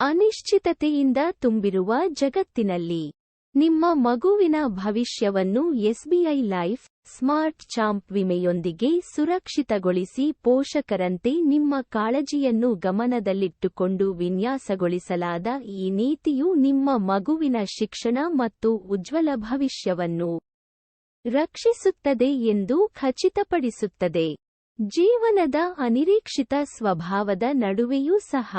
ಅನಿಶ್ಚಿತತೆಯಿಂದ ತುಂಬಿರುವ ಜಗತ್ತಿನಲ್ಲಿ. ನಿಮ್ಮ ಮಗುವಿನ ಭವಿಷ್ಯವನ್ನು ಎಸ್ಬಿಐ ಲೈಫ್ ಸ್ಮಾರ್ಟ್ ಚಾಂಪ್ ವಿಮೆಯೊಂದಿಗೆ ಸುರಕ್ಷಿತಗೊಳಿಸಿ ಪೋಷಕರಂತೆ ನಿಮ್ಮ ಕಾಳಜಿಯನ್ನು ಗಮನದಲ್ಲಿಟ್ಟುಕೊಂಡು ವಿನ್ಯಾಸಗೊಳಿಸಲಾದ ಈ ನೀತಿಯು ನಿಮ್ಮ ಮಗುವಿನ ಶಿಕ್ಷಣ ಮತ್ತು ಉಜ್ವಲ ಭವಿಷ್ಯವನ್ನು ರಕ್ಷಿಸುತ್ತದೆ ಎಂದು ಖಚಿತಪಡಿಸುತ್ತದೆ. ಜೀವನದ ಅನಿರೀಕ್ಷಿತ ಸ್ವಭಾವದ ನಡುವೆಯೂ ಸಹ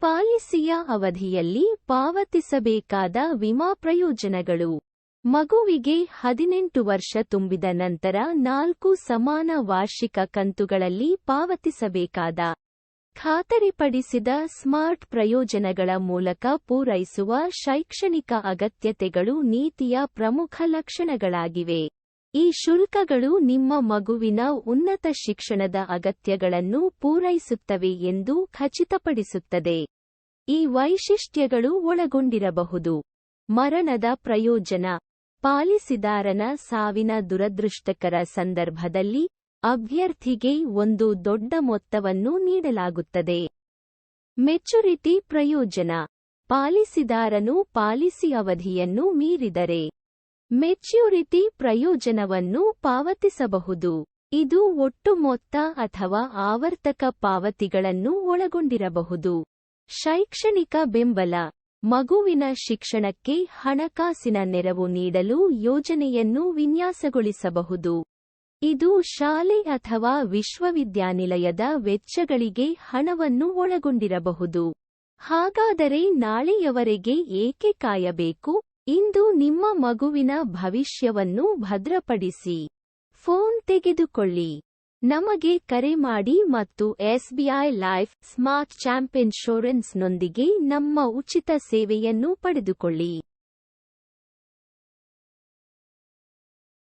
ಪಾಲಿಸಿಯ ಅವಧಿಯಲ್ಲಿ ಪಾವತಿಸಬೇಕಾದ ವಿಮಾ ಪ್ರಯೋಜನಗಳು. ಮಗುವಿಗೆ ಹದಿನೆಂಟು ವರ್ಷ ತುಂಬಿದ ನಂತರ ನಾಲ್ಕು ಸಮಾನ ವಾರ್ಷಿಕ ಕಂತುಗಳಲ್ಲಿ ಪಾವತಿಸಬೇಕಾದ ಖಾತರಿಪಡಿಸಿದ ಸ್ಮಾರ್ಟ್ ಪ್ರಯೋಜನಗಳ ಮೂಲಕ ಪೂರೈಸುವ ಶೈಕ್ಷಣಿಕ ಅಗತ್ಯತೆಗಳು ನೀತಿಯ ಪ್ರಮುಖ ಲಕ್ಷಣಗಳಾಗಿವೆ. ಈ ಶುಲ್ಕಗಳು ನಿಮ್ಮ ಮಗುವಿನ ಉನ್ನತ ಶಿಕ್ಷಣದ ಅಗತ್ಯಗಳನ್ನು ಪೂರೈಸುತ್ತವೆ ಎಂದು ಖಚಿತಪಡಿಸುತ್ತದೆ. ಈ ವೈಶಿಷ್ಟ್ಯಗಳು ಒಳಗೊಂಡಿರಬಹುದು. ಮರಣದ ಪ್ರಯೋಜನ. ಪಾಲಿಸಿದಾರನ ಸಾವಿನ ದುರದೃಷ್ಟಕರ ಸಂದರ್ಭದಲ್ಲಿ ಅಭ್ಯರ್ಥಿಗೆ ಒಂದು ದೊಡ್ಡ ಮೊತ್ತವನ್ನು ನೀಡಲಾಗುತ್ತದೆ. ಮೆಚುರಿಟಿ ಪ್ರಯೋಜನ. ಪಾಲಿಸಿದಾರನು ಪಾಲಿಸಿ ಅವಧಿಯನ್ನು ಮೀರಿದರೆ ಮೆಚ್ಯೂರಿಟಿ ಪ್ರಯೋಜನವನ್ನು ಪಾವತಿಸಬಹುದು. ಇದು ಒಟ್ಟು ಮೊತ್ತ ಅಥವಾ ಆವರ್ತಕ ಪಾವತಿಗಳನ್ನು ಒಳಗೊಂಡಿರಬಹುದು. ಶೈಕ್ಷಣಿಕ ಬೆಂಬಲ, ಮಗುವಿನ ಶಿಕ್ಷಣಕ್ಕೆ ಹಣಕಾಸಿನ ನೆರವು ನೀಡಲು ಯೋಜನೆಯನ್ನು ವಿನ್ಯಾಸಗೊಳಿಸಬಹುದು. ಇದು ಶಾಲೆ ಅಥವಾ ವಿಶ್ವವಿದ್ಯಾನಿಲಯದ ವೆಚ್ಚಗಳಿಗೆ ಹಣವನ್ನು ಒಳಗೊಂಡಿರಬಹುದು. ಹಾಗಾದರೆ ನಾಳೆಯವರೆಗೆ ಏಕೆ ಕಾಯಬೇಕು? ಇಂದು ನಿಮ್ಮ ಮಗುವಿನ ಭವಿಷ್ಯವನ್ನು ಭದ್ರಪಡಿಸಿ. ಫೋನ್ ತೆಗೆದುಕೊಳ್ಳಿ. ನಮಗೆ ಕರೆ ಮಾಡಿ ಮತ್ತು ಎಸ್ಬಿಐ ಲೈಫ್ ಸ್ಮಾರ್ಟ್ ಚಾಂಪ್ ಇನ್ಶೂರೆನ್ಸ್ನೊಂದಿಗೆ ನಮ್ಮ ಉಚಿತ ಸೇವೆಯನ್ನು ಪಡೆದುಕೊಳ್ಳಿ.